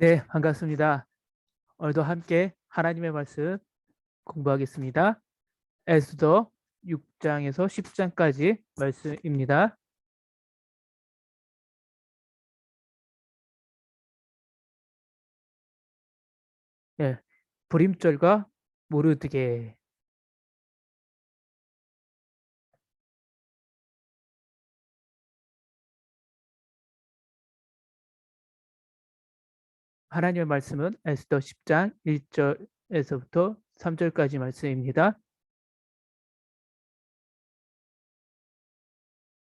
네, 반갑습니다. 오늘도 함께 하나님의 말씀 공부하겠습니다. 에스더 6장에서 10장까지 말씀입니다. 네, 불임절과 모르드게 하나님의 말씀은 에스더 10장 1절에서부터 3절까지 말씀입니다.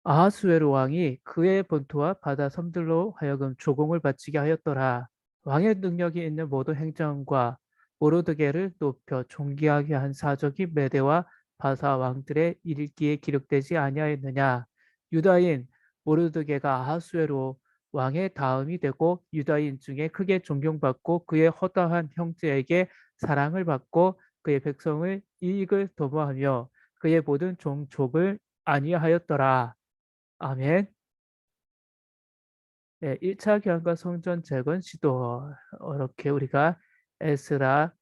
아하수에로 왕이 그의 본토와 바다 섬들로 하여금 조공을 바치게 하였더라. 왕의 능력이 있는 모든 행정과 모로드게를 높여 존귀하게 한 사적이 메대와 바사 왕들의 일기에 기록되지 아니하였느냐. 유다인 모르드게가 아하수에로 왕의 다음이 되고 유다인 중에 크게 존경받고 그의 허다한 형제에게 사랑을 받고 그의 백성을 이익을 도모하며 그의 모든 종족을 아니하였더라. 아멘. 네, 1차 교환과 성전 재건 시도 이렇게 우리가 에스라를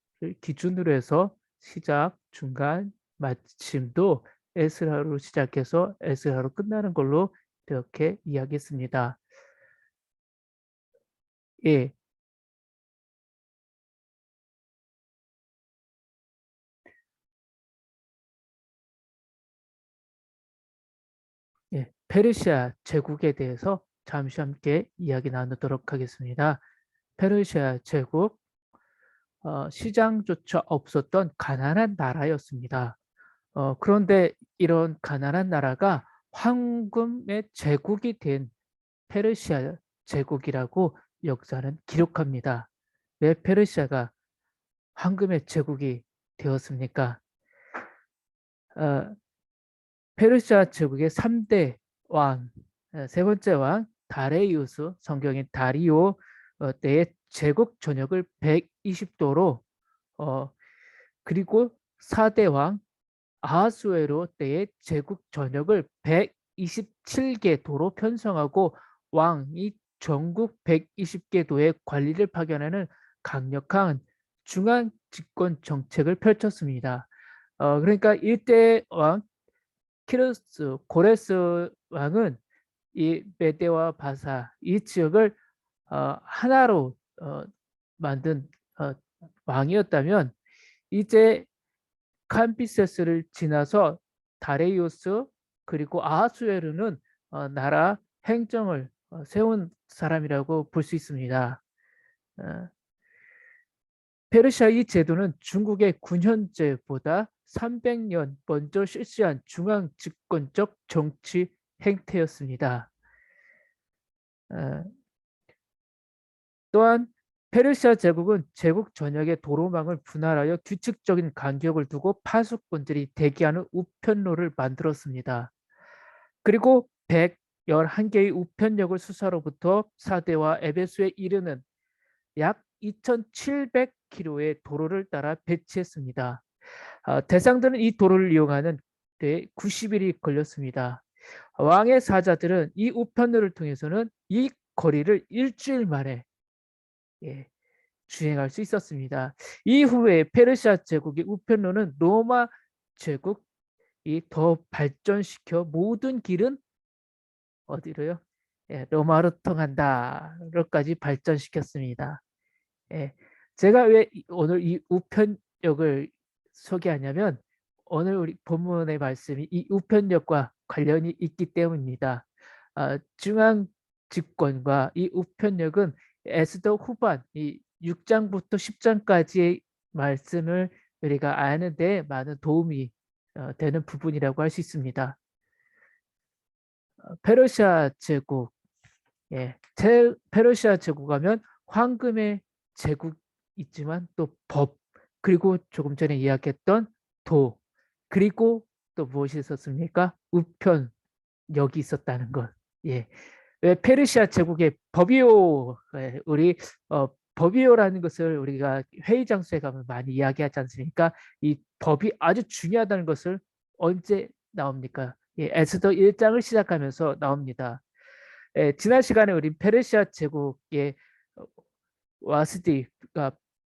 기준으로 해서 시작, 중간, 마침도 에스라로 시작해서 에스라로 끝나는 걸로 이렇게 이야기했습니다. 예. 예, 페르시아 제국에 대해서 잠시 함께 이야기 나누도록 하겠습니다. 페르시아 제국 어, 시장조차 없었던 가난한 나라였습니다. 어, 그런데 이런 가난한 나라가 황금의 제국이 된 페르시아 제국이라고 역사는 기록합니다. 왜 페르시아가 황금의 제국이 되었습니까? 어, 페르시아 제국의 3대 왕, 어, 세 번째 왕 다레이우스, 성경의 다리오 어, 때의 제국 전역을 120도로 어, 그리고 4대 왕 아하수에로 때의 제국 전역을 127개 도로 편성하고 왕이 전국 120개 도의 관리를 파견하는 강력한 중앙 집권 정책을 펼쳤습니다. 어, 그러니까 일대 왕 키르스 고레스 왕은 이 메데와 바사 이 지역을 어, 하나로 어, 만든 어, 왕이었다면 이제 캄피세스를 지나서 다레이오스 그리고 아하수에르는 어, 나라 행정을 어, 세운 사람이라고 볼 수 있습니다. 어, 페르시아 이 제도는 중국의 군현제보다 300년 먼저 실시한 중앙 집권적 정치 행태였습니다. 어, 또한 페르시아 제국은 제국 전역의 도로망을 분할하여 규칙적인 간격을 두고 파수꾼들이 대기하는 우편로를 만들었습니다. 그리고 111개의 우편역을 수사로부터 사대와 에베수에 이르는 약 2,700km의 도로를 따라 배치했습니다. 어, 대상들은 이 도로를 이용하는 데 90일이 걸렸습니다. 왕의 사자들은 이 우편로를 통해서는 이 거리를 일주일 만에 예, 주행할 수 있었습니다. 이후에 페르시아 제국의 우편로는 로마 제국이 더 발전시켜 모든 길은 어디로요? 예, 로마로 통한다로까지 발전시켰습니다. 예, 제가 왜 오늘 이 우편역을 소개하냐면 오늘 우리 본문의 말씀이 이 우편역과 관련이 있기 때문입니다. 어, 중앙 집권과 이 우편역은 에스더 후반 이 6장부터 10장까지의 말씀을 우리가 아는 데 많은 도움이 어, 되는 부분이라고 할 수 있습니다. 어, 페르시아 제국, 예, 제, 페르시아 제국 하면 황금의 제국 있지만 또 법, 그리고 조금 전에 이야기했던 도, 그리고 또 무엇이 있었습니까? 우편, 여기 있었다는 것. 예. 왜 페르시아 제국의 법이오, 예, 우리 어, 법이오라는 것을 우리가 회의 장소에 가면 많이 이야기하지 않습니까? 이 법이 아주 중요하다는 것을 언제 나옵니까? 예, 에스더 1장을 시작하면서 나옵니다. 예, 지난 시간에 우리 페르시아 제국의 와스디가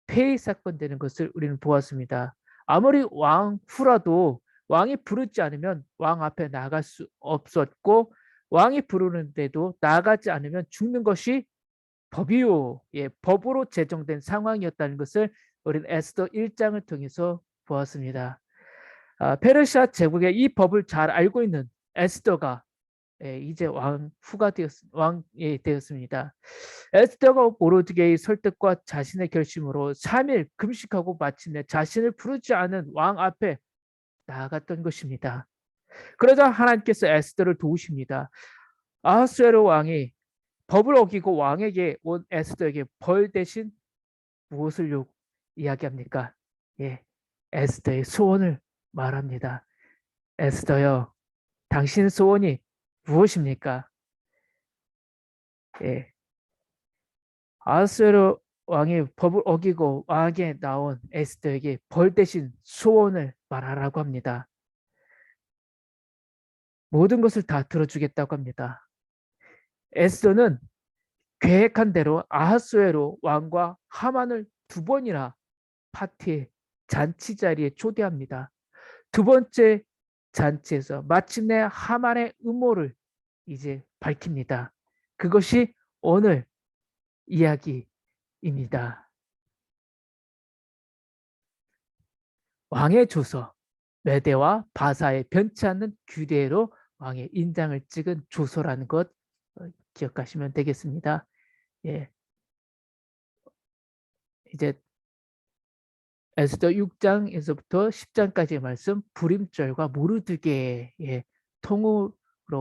폐위 사건 되는 것을 우리는 보았습니다. 아무리 왕 후라도 왕이 부르지 않으면 왕 앞에 나갈 수 없었고 왕이 부르는데도 나가지 않으면 죽는 것이 법이요. 예, 법으로 제정된 상황이었다는 것을 우리는 에스더 1장을 통해서 보았습니다. 아, 페르시아 제국의 이 법을 잘 알고 있는 에스더가 예, 이제 왕 후가 되었 왕이 되었습니다. 에스더가 모르드게의 설득과 자신의 결심으로 3일 금식하고 마침내 자신을 부르지 않은 왕 앞에 나아갔던 것입니다. 그러자 하나님께서 에스더를 도우십니다. 아하수에로 왕이 법을 어기고 왕에게 온 에스더에게 벌 대신 무엇을 요 이야기합니까? 예, 에스더의 소원을 말합니다. 에스더여, 당신 소원이 무엇입니까? 예, 아하수에로 왕이 법을 어기고 왕에게 나온 에스더에게 벌 대신 소원을 말하라고 합니다. 모든 것을 다 들어주겠다고 합니다. 에스더는 계획한 대로 아하수에로 왕과 하만을 두 번이나 파티에 잔치 자리에 초대합니다. 두 번째 잔치에서 마침내 하만의 음모를 이제 밝힙니다. 그것이 오늘 이야기입니다. 왕의 조서, 메대와 바사의 변치 않는 규례로 왕의 인장을 찍은 조서라는 것 어, 기억하시면 되겠습니다. 예. 이제 에스더 6장에서부터 10장까지의 말씀 불임절과 모르드게의 예, 통으로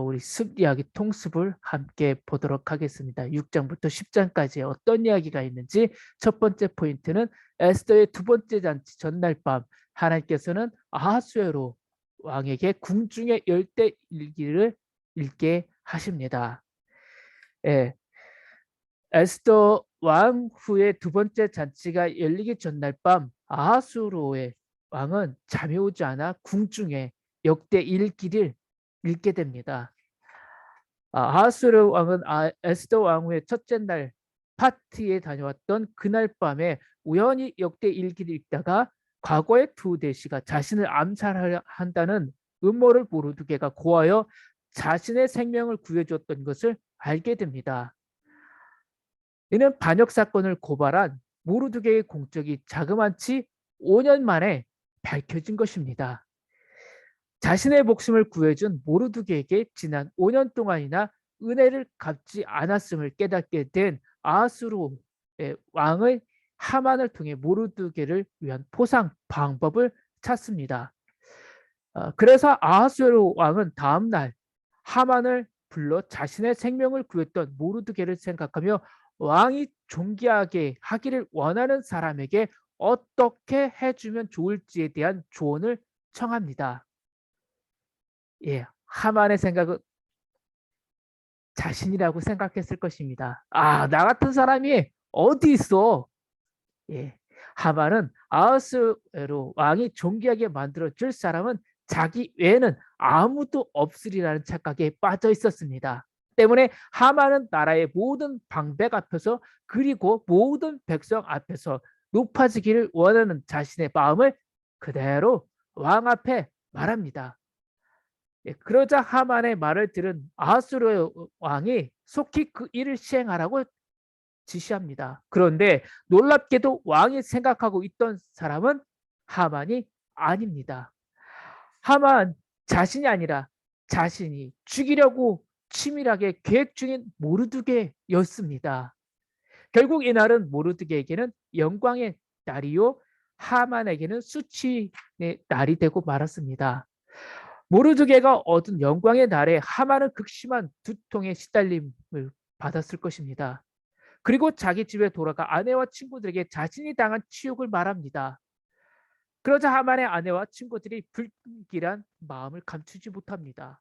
우리 습 이야기 통습을 함께 보도록 하겠습니다. 6장부터 10장까지 어떤 이야기가 있는지 첫 번째 포인트는 에스더의 두 번째 잔치 전날 밤 하나님께서는 아하수에로 왕에게 궁중의 열대 일기를 읽게 하십니다. 예. 에스더 왕 후의 두 번째 잔치가 열리기 전날 밤 아하수로의 왕은 잠이 오지 않아 궁중에 역대 일기를 읽게 됩니다. 아, 아하수르 왕은 아, 에스더 왕 후의 첫째 날 파티에 다녀왔던 그날 밤에 우연히 역대 일기를 읽다가 과거의 두 대시가 자신을 암살한다는 음모를 모르드게가 고하여 자신의 생명을 구해줬던 것을 알게 됩니다. 이는 반역 사건을 고발한 모르드게의 공적이 자그만치 5년 만에 밝혀진 것입니다. 자신의 목숨을 구해준 모르드게에게 지난 5년 동안이나 은혜를 갚지 않았음을 깨닫게 된 아수르의 왕의 하만을 통해 모르드게를 위한 포상 방법을 찾습니다. 어, 그래서 아하수에로 왕은 다음 날 하만을 불러 자신의 생명을 구했던 모르드게를 생각하며 왕이 존귀하게 하기를 원하는 사람에게 어떻게 해주면 좋을지에 대한 조언을 청합니다. 예, 하만의 생각은 자신이라고 생각했을 것입니다. 아, 나 같은 사람이 어디 있어? 예, 하만은 아하스로 왕이 존귀하게 만들어 줄 사람은 자기 외에는 아무도 없으리라는 착각에 빠져 있었습니다. 때문에 하만은 나라의 모든 방백 앞에서 그리고 모든 백성 앞에서 높아지기를 원하는 자신의 마음을 그대로 왕 앞에 말합니다. 예, 그러자 하만의 말을 들은 아하스로 왕이 속히 그 일을 시행하라고 지시합니다. 그런데 놀랍게도 왕이 생각하고 있던 사람은 하만이 아닙니다. 하만 자신이 아니라 자신이 죽이려고 치밀하게 계획 중인 모르드게였습니다. 결국 이날은 모르드게에게는 영광의 날이요 하만에게는 수치의 날이 되고 말았습니다. 모르드게가 얻은 영광의 날에 하만은 극심한 두통에 시달림을 받았을 것입니다. 그리고 자기 집에 돌아가 아내와 친구들에게 자신이 당한 치욕을 말합니다. 그러자 하만의 아내와 친구들이 불길한 마음을 감추지 못합니다.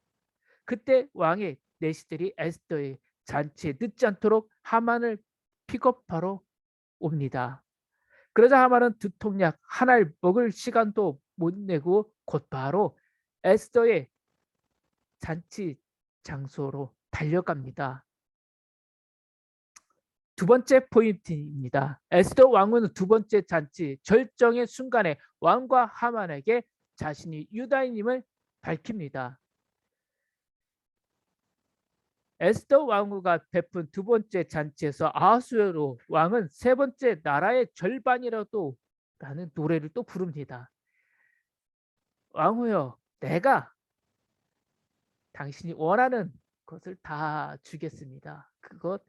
그때 왕의 내시들이 에스더의 잔치에 늦지 않도록 하만을 픽업하러 옵니다. 그러자 하만은 두통약 하나를 먹을 시간도 못 내고 곧바로 에스더의 잔치 장소로 달려갑니다. 두 번째 포인트입니다. 에스더 왕후는 두 번째 잔치 절정의 순간에 왕과 하만에게 자신이 유다인임을 밝힙니다. 에스더 왕후가 베푼 두 번째 잔치에서 아하수에로 왕은 세 번째 나라의 절반이라도 라는 노래를 또 부릅니다. 왕후여 내가 당신이 원하는 것을 다 주겠습니다. 그것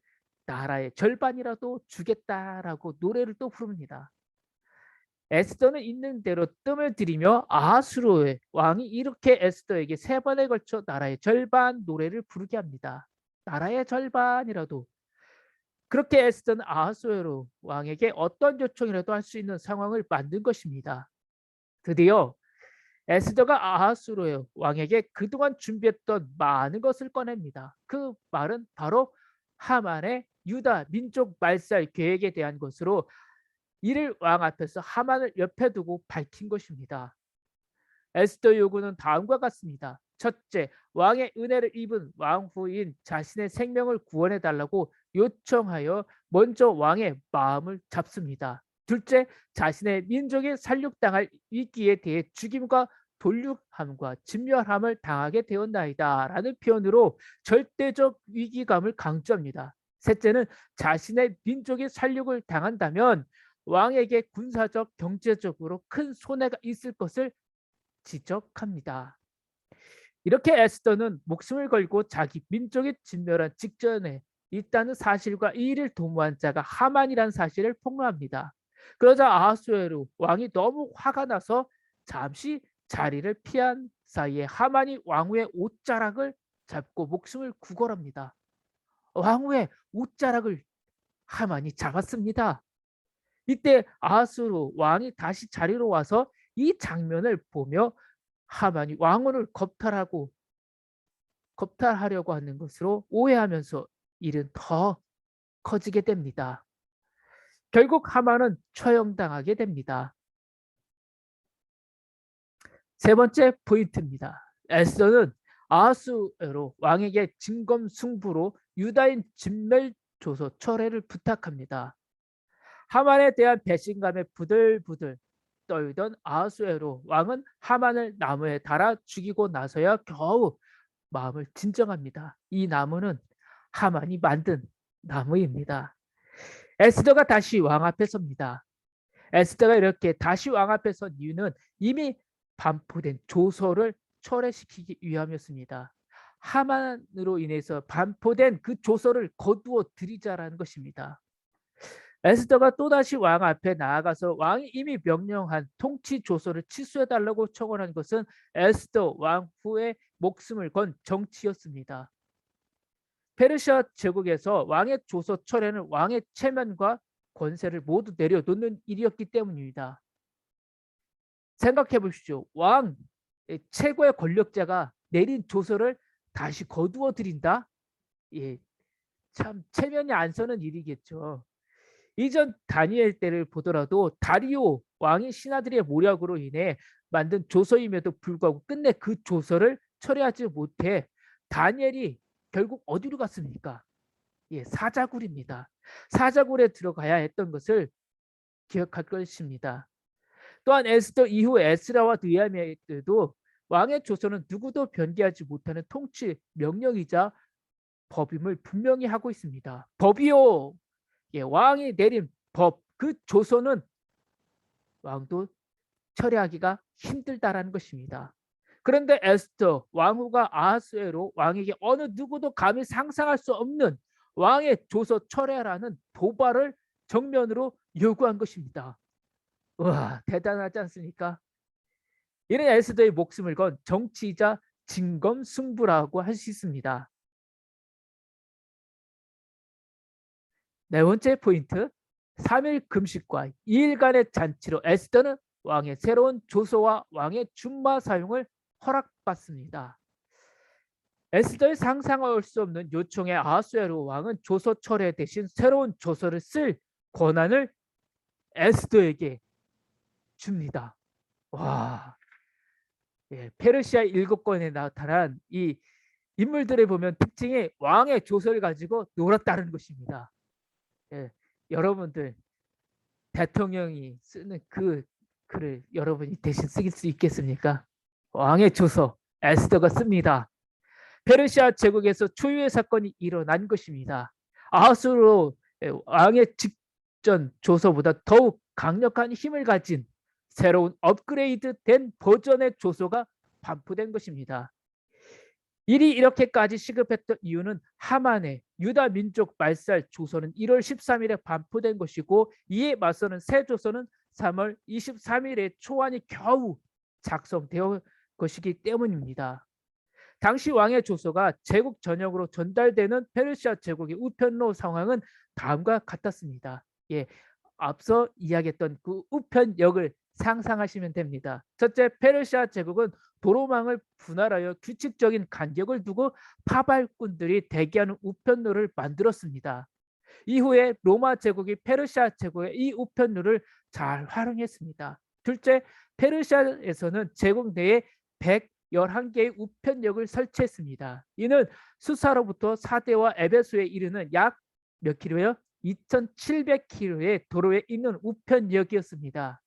나라의 절반이라도 주겠다라고 노래를 또 부릅니다. 에스더는 있는 대로 뜸을 들이며 아하수로의 왕이 이렇게 에스더에게 세 번에 걸쳐 나라의 절반 노래를 부르게 합니다. 나라의 절반이라도 그렇게 에스더는 아하수에로 왕에게 어떤 요청이라도 할 수 있는 상황을 만든 것입니다. 드디어 에스더가 아하수로의 왕에게 그동안 준비했던 많은 것을 꺼냅니다. 그 말은 바로 하만의 유다 민족 말살 계획에 대한 것으로 이를 왕 앞에서 하만을 옆에 두고 밝힌 것입니다. 에스더 요구는 다음과 같습니다. 첫째, 왕의 은혜를 입은 왕후인 자신의 생명을 구원해 달라고 요청하여 먼저 왕의 마음을 잡습니다. 둘째, 자신의 민족이 살육당할 위기에 대해 죽임과 돌육함과 진멸함을 당하게 되었나이다 라는 표현으로 절대적 위기감을 강조합니다. 셋째는 자신의 민족이 살육을 당한다면 왕에게 군사적 경제적으로 큰 손해가 있을 것을 지적합니다. 이렇게 에스더는 목숨을 걸고 자기 민족이 진멸한 직전에 있다는 사실과 이 일을 도모한 자가 하만이라는 사실을 폭로합니다. 그러자 아하수에로 왕이 너무 화가 나서 잠시 자리를 피한 사이에 하만이 왕후의 옷자락을 잡고 목숨을 구걸합니다. 왕후의 옷자락을 하만이 잡았습니다. 이때 아하스로 왕이 다시 자리로 와서 이 장면을 보며 하만이 왕후를 겁탈하고 겁탈하려고 하는 것으로 오해하면서 일은 더 커지게 됩니다. 결국 하만은 처형당하게 됩니다. 세 번째 포인트입니다. 에스더는 아하수에로 왕에게 진검승부로 유다인 진멸 조서 철회를 부탁합니다. 하만에 대한 배신감에 부들부들 떨던 아하수에로 왕은 하만을 나무에 달아 죽이고 나서야 겨우 마음을 진정합니다. 이 나무는 하만이 만든 나무입니다. 에스더가 다시 왕 앞에 섭니다. 에스더가 이렇게 다시 왕 앞에 선 이유는 이미 반포된 조서를 철회시키기 위함이었습니다. 하만으로 인해서 반포된 그 조서를 거두어 드리자라는 것입니다. 에스더가 또다시 왕 앞에 나아가서 왕이 이미 명령한 통치 조서를 취소해달라고 청원한 것은 에스더 왕후의 목숨을 건 정치였습니다. 페르시아 제국에서 왕의 조서 철회는 왕의 체면과 권세를 모두 내려놓는 일이었기 때문입니다. 생각해 보십시오. 왕 최고의 권력자가 내린 조서를 다시 거두어 드린다? 예, 참 체면이 안 서는 일이겠죠. 이전 다니엘 때를 보더라도 다리오 왕이 신하들의 모략으로 인해 만든 조서임에도 불구하고 끝내 그 조서를 처리하지 못해 다니엘이 결국 어디로 갔습니까? 예, 사자굴입니다. 사자굴에 들어가야 했던 것을 기억할 것입니다. 또한 에스더 이후 에스라와 느헤미야도 왕의 조서는 누구도 변개하지 못하는 통치 명령이자 법임을 분명히 하고 있습니다. 법이요 예, 왕이 내린 법, 그 조서는 왕도 처리하기가 힘들다라는 것입니다. 그런데 에스터 왕후가 아하스에로 왕에게 어느 누구도 감히 상상할 수 없는 왕의 조서 철회라는 도발을 정면으로 요구한 것입니다. 와 대단하지 않습니까? 이는 에스더의 목숨을 건 정치이자 진검승부라고 할 수 있습니다. 네 번째 포인트 3일 금식과 2일간의 잔치로 에스더는 왕의 새로운 조서와 왕의 준마 사용을 허락받습니다. 에스더의 상상할 수 없는 요청에 아하수에로 왕은 조서 철회 대신 새로운 조서를 쓸 권한을 에스더에게 줍니다. 와, 예, 페르시아 일곱 권에 나타난 이 인물들을 보면 특징이 왕의 조서를 가지고 놀았다는 것입니다. 예, 여러분들 대통령이 쓰는 그 글을 여러분이 대신 쓰길 수 있겠습니까? 왕의 조서 에스더가 씁니다. 페르시아 제국에서 초유의 사건이 일어난 것입니다. 아하스로 왕의 직전 조서보다 더욱 강력한 힘을 가진 새로운 업그레이드 된 버전의 조서가 반포된 것입니다. 일이 이렇게까지 시급했던 이유는 하만의 유다 민족 말살 조서는 1월 13일에 반포된 것이고 이에 맞서는 새 조서는 3월 23일에 초안이 겨우 작성되어 것이기 때문입니다. 당시 왕의 조서가 제국 전역으로 전달되는 페르시아 제국의 우편로 상황은 다음과 같았습니다. 예, 앞서 이야기했던 그 우편역을 상상하시면 됩니다. 첫째, 페르시아 제국은 도로망을 분할하여 규칙적인 간격을 두고 파발꾼들이 대기하는 우편로를 만들었습니다. 이후에 로마 제국이 페르시아 제국의 이 우편로를 잘 활용했습니다. 둘째, 페르시아에서는 제국 내에 111개의 우편역을 설치했습니다. 이는 수사로부터 사대와 에베소에 이르는 약 몇 킬로요? 2,700킬로의 도로에 있는 우편역이었습니다.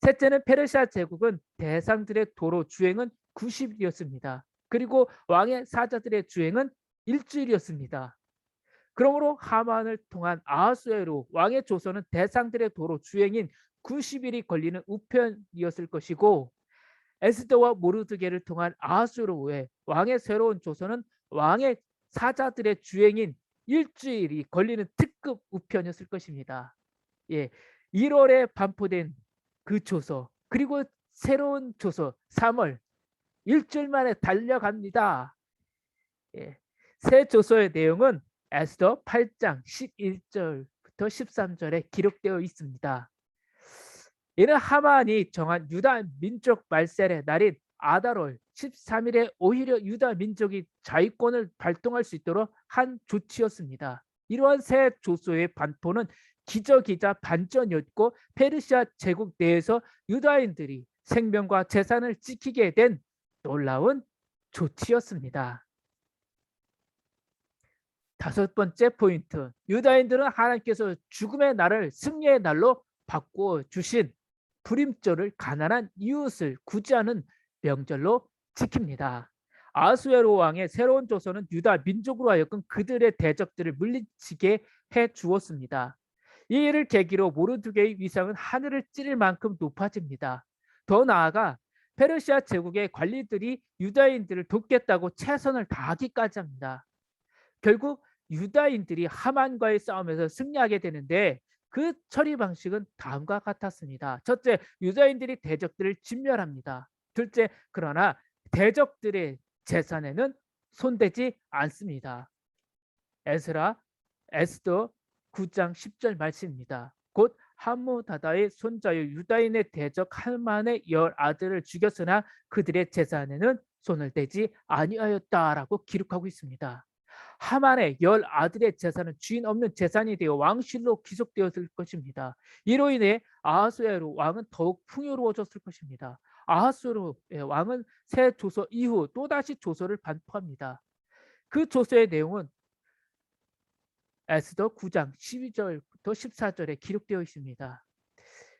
셋째는 페르시아 제국은 대상들의 도로 주행은 90일이었습니다. 그리고 왕의 사자들의 주행은 일주일이었습니다. 그러므로 하만을 통한 아하수에로 왕의 조선은 대상들의 도로 주행인 90일이 걸리는 우편이었을 것이고 에스더와 모르드게를 통한 아하수로의 왕의 새로운 조선은 왕의 사자들의 주행인 일주일이 걸리는 특급 우편이었을 것입니다. 예, 1월에 반포된 그 조서 그리고 새로운 조서 3월 일주일 만에 달려갑니다. 예, 새 조서의 내용은 에스더 8장 11절부터 13절에 기록되어 있습니다. 이는 하만이 정한 유다 민족 말셀의 날인 아달월 13일에 오히려 유다 민족이 자위권을 발동할 수 있도록 한 조치였습니다. 이러한 새 조소의 반포는 기저기자 반전이었고 페르시아 제국 내에서 유다인들이 생명과 재산을 지키게 된 놀라운 조치였습니다. 다섯 번째 포인트. 유다인들은 하나님께서 죽음의 날을 승리의 날로 바꾸어 주신 불임절을 가난한 이웃을 구제하는 명절로 지킵니다. 아수에로 왕의 새로운 조선은 유다 민족으로 하여금 그들의 대적들을 물리치게 해 주었습니다. 이 일을 계기로 모르드게의 위상은 하늘을 찌를 만큼 높아집니다. 더 나아가 페르시아 제국의 관리들이 유다인들을 돕겠다고 최선을 다하기까지 합니다. 결국 유다인들이 하만과의 싸움에서 승리하게 되는데 그 처리 방식은 다음과 같았습니다. 첫째, 유다인들이 대적들을 진멸합니다. 둘째, 그러나 대적들의 재산에는 손대지 않습니다. 에스라, 에스더 9장 10절 말씀입니다. 곧 함무다다의 손자유 유다인의 대적 할만의 열 아들을 죽였으나 그들의 재산에는 손을 대지 아니하였다라고 기록하고 있습니다. 하만의 열 아들의 재산은 주인 없는 재산이 되어 왕실로 귀속되었을 것입니다. 이로 인해 아하수에로 왕은 더욱 풍요로워졌을 것입니다. 아하수로 왕은 새 조서 이후 또다시 조서를 반포합니다. 그 조서의 내용은 에스더 9장 12절부터 14절에 기록되어 있습니다.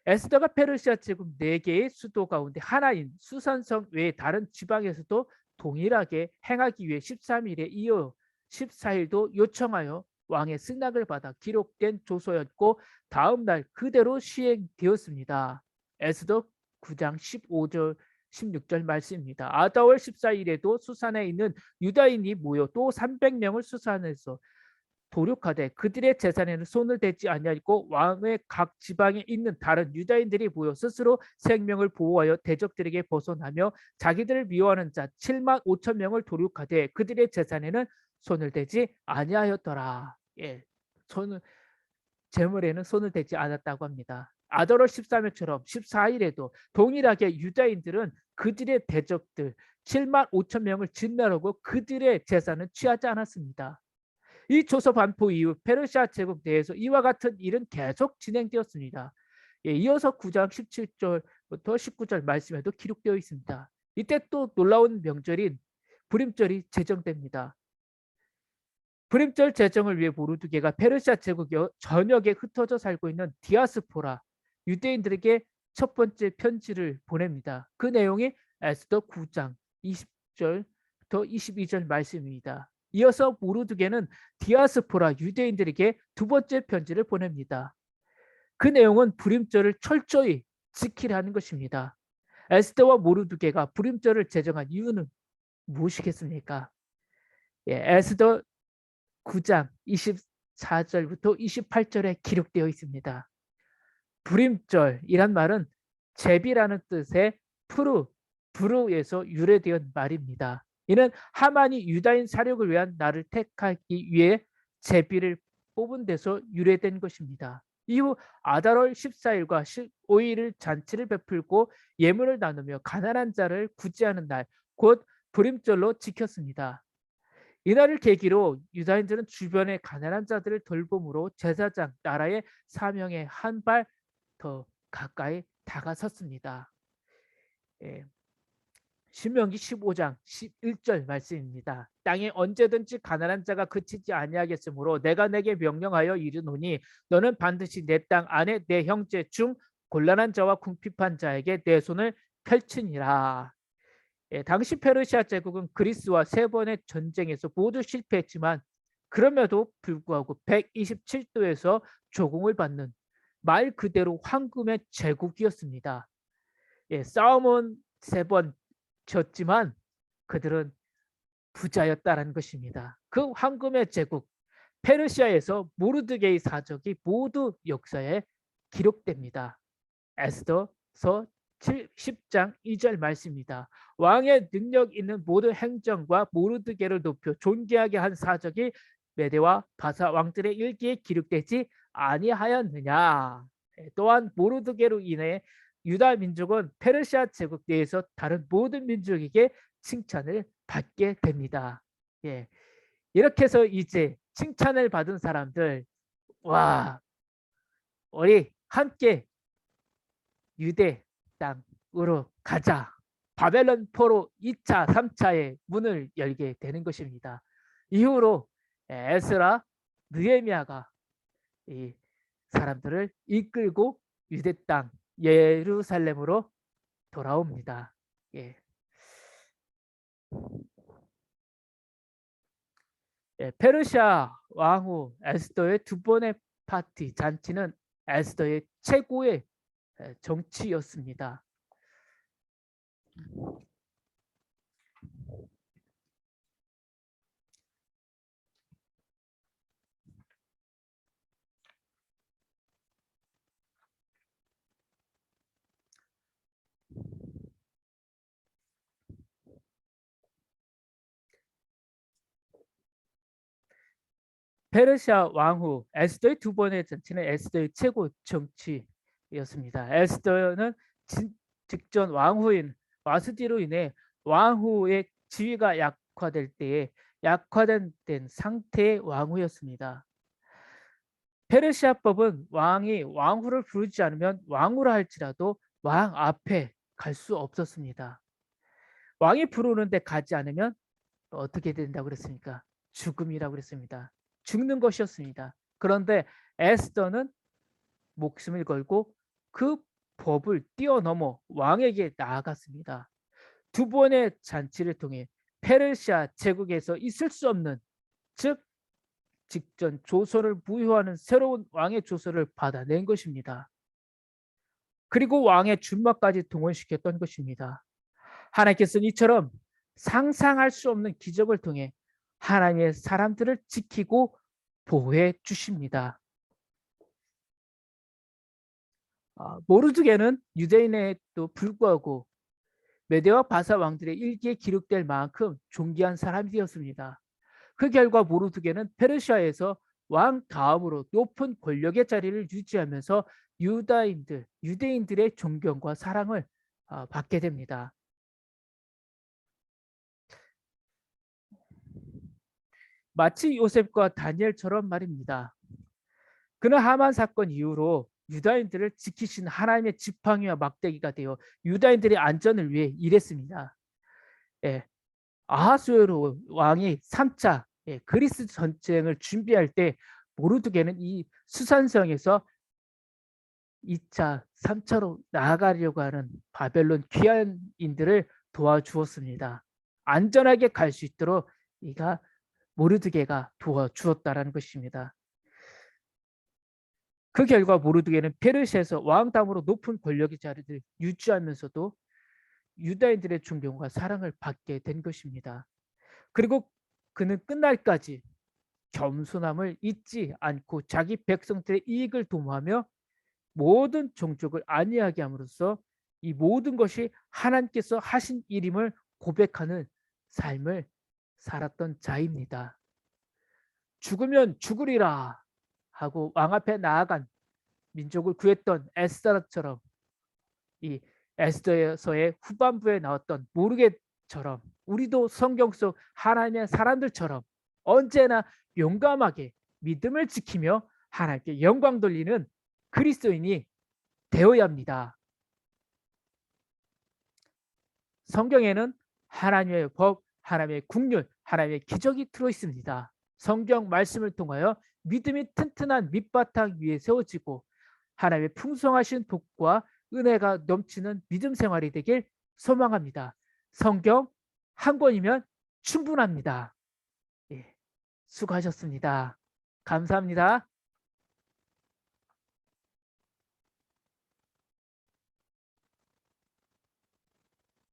에스더가 페르시아 제국 4개의 수도 가운데 하나인 수산성 외에 다른 지방에서도 동일하게 행하기 위해 13일에 이어 14일도 요청하여 왕의 승낙을 받아 기록된 조서였고 다음 날 그대로 시행되었습니다. 에스더 9장 15절 16절 말씀입니다. 아다월 14일에도 수산에 있는 유다인이 모여 또 300명을 수산해서 도륙하되 그들의 재산에는 손을 대지 아니하고 왕의 각 지방에 있는 다른 유다인들이 모여 스스로 생명을 보호하여 대적들에게 벗어나며 자기들을 미워하는 자 7만 5천 명을 도륙하되 그들의 재산에는 손을 대지 아니하였더라. 예, 손을 재물에는 손을 대지 않았다고 합니다. 아더러 13회처럼 14일에도 동일하게 유다인들은 그들의 대적들 7만 5천 명을 진멸하고 그들의 재산은 취하지 않았습니다. 이 조서 반포 이후 페르시아 제국 내에서 이와 같은 일은 계속 진행되었습니다. 예, 이어서 9장 17절부터 19절 말씀에도 기록되어 있습니다. 이때 또 놀라운 명절인 불임절이 제정됩니다. 불임절 제정을 위해 모르드게가 페르시아 제국 여- 전역에 흩어져 살고 있는 디아스포라 유대인들에게 첫 번째 편지를 보냅니다. 그 내용이 에스더 9장 20절부터 22절 말씀입니다. 이어서 모르드게는 디아스포라 유대인들에게 두 번째 편지를 보냅니다. 그 내용은 불임절을 철저히 지키라는 것입니다. 에스더와 모르드게가 불임절을 제정한 이유는 무엇이겠습니까? 예, 에스더 9장 24절부터 28절에 기록되어 있습니다. 불임절이란 말은 제비라는 뜻의 푸르, 부르에서 유래되은 말입니다. 이는 하만이 유다인 사력을 위한 나를 택하기 위해 제비를 뽑은 데서 유래된 것입니다. 이후 아달월 14일과 15일을 잔치를 베풀고 예물을 나누며 가난한 자를 구제하는 날, 곧 불임절로 지켰습니다. 이날을 계기로 유다인들은 주변의 가난한 자들을 돌봄으로 제사장 나라의 사명에 한 발 더 가까이 다가섰습니다. 예. 신명기 15장 11절 말씀입니다. 땅에 언제든지 가난한 자가 그치지 아니하겠으므로 내가 내게 명령하여 이르노니 너는 반드시 내 땅 안에 내 형제 중 곤란한 자와 궁핍한 자에게 내 손을 펼치니라. 예, 당시 페르시아 제국은 그리스와 세 번의 전쟁에서 모두 실패했지만 그럼에도 불구하고 127도에서 조공을 받는 말 그대로 황금의 제국이었습니다. 예, 싸움은 세 번 졌지만 그들은 부자였다는 것입니다. 그 황금의 제국 페르시아에서 모르드게의 사적이 모두 역사에 기록됩니다. 에스더서 10장 2절 말씀입니다. 왕의 능력 있는 모든 행정과 모르드게를 높여 존귀하게 한 사적이 메데와 바사 왕들의 일기에 기록되지 아니하였느냐. 예, 또한 모르드게로 인해 유다 민족은 페르시아 제국 내에서 다른 모든 민족에게 칭찬을 받게 됩니다. 예. 이렇게 해서 이제 칭찬을 받은 사람들 와 우리 함께 유대 땅으로 가자. 바벨론 포로 2차, 3차의 문을 열게 되는 것입니다. 이후로 에스라, 느헤미야가 이 사람들을 이끌고 유대 땅 예루살렘으로 돌아옵니다. 예. 예, 페르시아 왕후 에스더의 두 번의 파티 잔치는 에스더의 최고의 에, 정치였습니다. 페르시아 왕후 에스더의 두 번의 정치는 에스더의 최고 정치였습니다. 에스더는 진, 직전 왕후인 와스디로 인해 왕후의 지위가 약화될 때에 약화된 된 상태의 왕후였습니다. 페르시아법은 왕이 왕후를 부르지 않으면 왕후라 할지라도 왕 앞에 갈 수 없었습니다. 왕이 부르는데 가지 않으면 어떻게 된다고 그랬습니까? 죽음이라고 그랬습니다. 죽는 것이었습니다. 그런데 에스더는 목숨을 걸고 그 법을 뛰어넘어 왕에게 나아갔습니다. 두 번의 잔치를 통해 페르시아 제국에서 있을 수 없는 즉 직전 조서를 무효하는 새로운 왕의 조서를 받아낸 것입니다. 그리고 왕의 준마까지 동원시켰던 것입니다. 하나님께서는 이처럼 상상할 수 없는 기적을 통해 하나님의 사람들을 지키고 보호해 주십니다. 아, 모르드게는 유대인에도 불구하고 메데와 바사 왕들의 일기에 기록될 만큼 존귀한 사람이 되었습니다. 그 결과 모르드게는 페르시아에서 왕 다음으로 높은 권력의 자리를 유지하면서 유다인들, 유대인들의 존경과 사랑을 아, 받게 됩니다. 마치 요셉과 다니엘처럼 말입니다. 그는 하만 사건 이후로 유다인들을 지키신 하나님의 지팡이와 막대기가 되어 유다인들의 안전을 위해 일했습니다. 예. 아하수에로 왕이 3차 예, 그리스 전쟁을 준비할 때 모르드게는 이 수산성에서 2차, 3차로 나아가려고 하는 바벨론 귀환인들을 도와주었습니다. 안전하게 갈 수 있도록 이가 모르드게가 도와주었다라는 것입니다. 그 결과 모르드게는 페르시아에서 왕담으로 높은 권력의 자리를 유지하면서도 유다인들의 존경과 사랑을 받게 된 것입니다. 그리고 그는 끝날까지 겸손함을 잊지 않고 자기 백성들의 이익을 도모하며 모든 종족을 안위하게 함으로써 이 모든 것이 하나님께서 하신 일임을 고백하는 삶을 살았던 자입니다. 죽으면 죽으리라 하고 왕 앞에 나아간 민족을 구했던 에스더처럼 이 에스더에서의 후반부에 나왔던 모르게처럼 우리도 성경 속 하나님의 사람들처럼 언제나 용감하게 믿음을 지키며 하나님께 영광 돌리는 그리스도인이 되어야 합니다. 성경에는 하나님의 법, 하나님의 국률, 하나님의 기적이 들어 있습니다. 성경 말씀을 통하여 믿음이 튼튼한 밑바탕 위에 세워지고 하나님의 풍성하신 복과 은혜가 넘치는 믿음 생활이 되길 소망합니다. 성경 한 권이면 충분합니다. 예, 수고하셨습니다. 감사합니다.